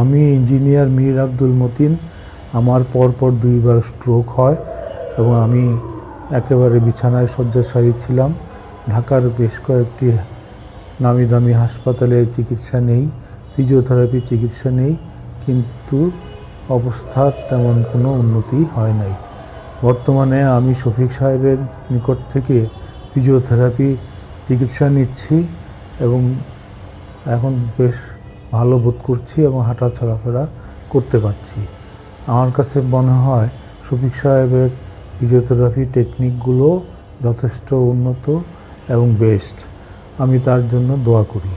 আমি ইঞ্জিনিয়ার মীর আব্দুল মতিন। আমার পরপর দুইবার স্ট্রোক হয় এবং আমি একেবারে বিছানায় শয্যাশায়ী ছিলাম। ঢাকার বেশ কয়েকটি নামি দামি হাসপাতালে চিকিৎসা নেই ফিজিওথেরাপি চিকিৎসা নেই, কিন্তু অবস্থার তেমন কোনো উন্নতি হয় নাই। বর্তমানে আমি শফিক সাহেবের নিকট থেকে ফিজিওথেরাপি চিকিৎসা নিচ্ছি এবং এখন বেশ ভালো বোধ করছি এবং হাঁটা চলাফেরা করতে পারছি। আমার কাছে মনে হয় শফিক সাহেবের ফিজিওথেরাপি টেকনিকগুলো যথেষ্ট উন্নত এবং বেস্ট আমি তার জন্য দোয়া করি।